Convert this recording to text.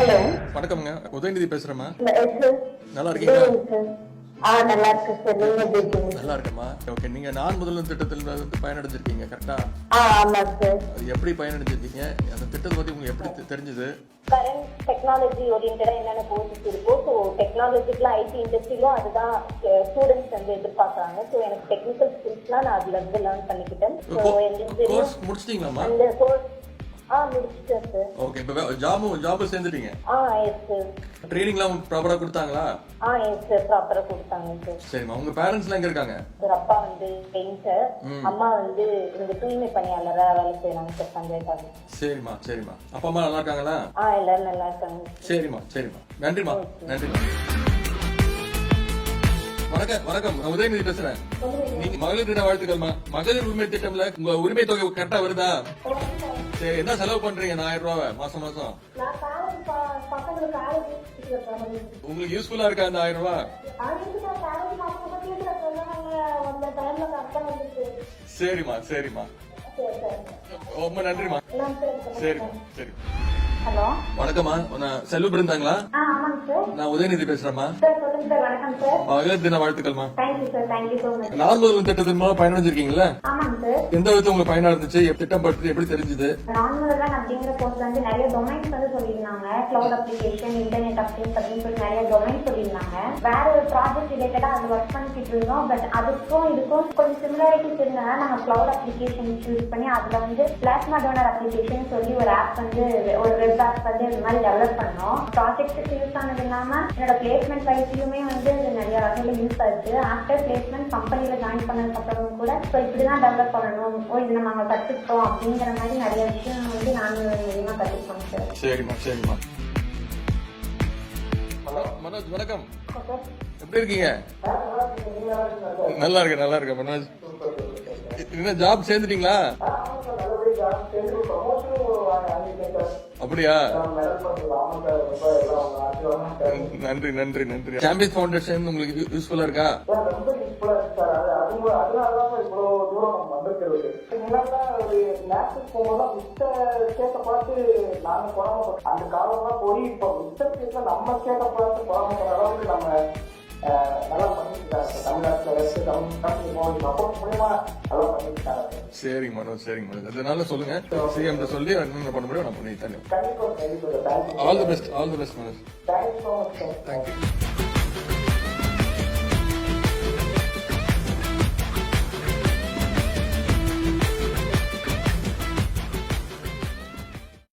Hello வணக்கம்ங்க. உதயநிதி பேசுறேம்மா. நல்லா இருக்கீங்களா? நல்லா இருக்கு சார் நீங்க எப்படி இருக்கீங்க? நல்லா இருக்கேம்மா. ஓகே நீங்க நான் முதல்வன் திட்டத்தில் வந்து பயனடைஞ்சிருக்கீங்க கரெக்டா அது எப்படி பயனடைஞ்சிருக்கீங்க? அந்த திட்டத்தை பத்தி உங்களுக்கு எப்படி தெரிஞ்சது? கரண்ட் டெக்னாலஜி ஓரியன்டா என்னென்ன கோர்சஸ் இருக்கோ ஸோ டெக்னாலஜிக்கெலாம் ஐடி இண்டஸ்ட்ரியிலும் அதுதான் ஸ்டூடெண்ட்ஸ் வந்து எதிர்பார்க்குறாங்க. ஸோ எனக்கு டெக்னிக்கல் ஸ்கில்ஸ்லாம் நான் அதுல இருந்து லேர்ன் பண்ணிக்கிட்டேன். ஸோ முடிச்சிட்டீங்களாம்மா? அந்த கோர்ஸ் ஓகே இப்போ ஜாபும் ஜாபும் சேர்ந்துட்டீங்க? ஆ எஸ் சார் ப்ராப்பரா கொடுத்தாங்களா? ஆ எஸ் சார் ப்ராப்பராக கொடுத்தாங்க சார் சரிம்மா உங்க பேரண்ட்ஸ்லாம் எங்க இருக்காங்க? சார் அப்பா வந்து பெயிண்டர் அம்மா வந்து இந்த தூய்மை பணியாளராக வேலை சார் பஞ்சாயத்தாங்க சரிம்மா சரிம்மா. அப்பா அம்மா நல்லா இருக்காங்களா? ஆ எல்லாரும் நல்லா இருக்காங்க சரிம்மா சரிம்மா. நன்றிம்மா நன்றிம்மா. வணக்கம் வணக்கம். நான் உதயநிதி பேசுறேன். நீங்க மகளிர் தின வாழ்த்துக்கள்மா மகளிர் உரிமை திட்டம்ல உங்க உரிமை தொகை கரெக்டா வருதா? சரி என்ன செலவு பண்றீங்க? ஆயிரம் ரூபாய் மாசம் மாசம். உங்களுக்கு யூஸ்ஃபுல்லா இருக்கா இந்த ஆயிரம் ரூபாய்? சரிம்மா சரிம்மா. ரொம்ப நன்றிம்மா. சரிம்மா சரி. ஹலோ? வணக்கம்மா. செல்வ பிருந்தாங்களா? நான் உதயநிதி சார் வணக்கம் மகளிர் தின வாழ்த்துக்கள்மா. நான் முதல்வன் திட்டத்தின் மூலம் ஆமாங்க சார். எந்த விதத்துல உங்களுக்கு பயனா இருந்துச்சு திட்டம் பற்றி எப்படி தெரிஞ்சது? அப்படிங்கிற வந்து நிறைய டொமைன்ஸ் வந்து சொல்லியிருந்தாங்க. கிளவுட் அப்ளிகேஷன் இன்டர்நெட் அப்ளிகேஷன் அப்படின்னு சொல்லி நிறைய டொமைன் சொல்லியிருந்தாங்க. வேற ஒரு ப்ராஜெக்ட் ரிலேட்டடா அது ஒர்க் பண்ணிட்டு இருந்தோம். பட் அதுக்கும் இதுக்கும் கொஞ்சம் சிமிலாரிட்டிஸ் இருந்தாங்க நாங்க கிளவுட் அப்ளிகேஷன் சூஸ் பண்ணி அதுல வந்து பிளாஸ்மா டோனர் அப்ளிகேஷன் சொல்லி ஒரு ஆப் வந்து ஒரு வெப் ஆப் வந்து இந்த மாதிரி டெவலப் பண்ணோம். ப்ராஜெக்ட்டுக்கு யூஸ் ஆனது இல்லாம என்னோட பிளேஸ்மெண்ட் வைஸ்லயுமே வந்து இது நிறைய வகையில யூஸ் ஆச்சு ஆஃப்டர் பிளேஸ்மெண்ட் கம்பெனியில் ஜாயின் பண்ணதுக்கு அப்புறம் கூட ஸோ இப்படிதான் டெவலப் பண்ணணும். ஓ இது நம்ம அங்கே கற்றுக்கிட்டோம் அப்படிங்கிற மாதிரி நிறைய விஷயம் வந்து நாங்கள் மூலியமா கத்துக்கிட்டோம் சார். சரிம்மா சரிம்மா. மனோஜ் வணக்கம். எப்படி இருக்கீங்க? நல்லா இருக்கேன் நல்லா இருக்கேன் மனோஜ். என்ன ஜாப் சேர்ந்துட்டீங்களா? அப்படியா? நன்றி நன்றி நன்றி. சாம்பியன்ஸ் ஃபவுண்டேஷன் உங்களுக்கு யூஸ்ஃபுல்லா இருக்கா? அந்த காலம்லாம் போய் இப்போ மித்த நம்ம ஸ்டேட்டை பார்த்து பொறாமப்படுற அளவுக்கு நம்ம நல்லா தமிழ்நாட்டுல தமிழ் மூலியமா நல்லா சரிங்க மனோஜ் சரிங்க மனோஜ். அதனால சொல்லுங்க. சிஎம் சொல்லி என்ன பண்ண முடியும் நான் பண்ணி தரேன். All the best all the best Manoj. Thank you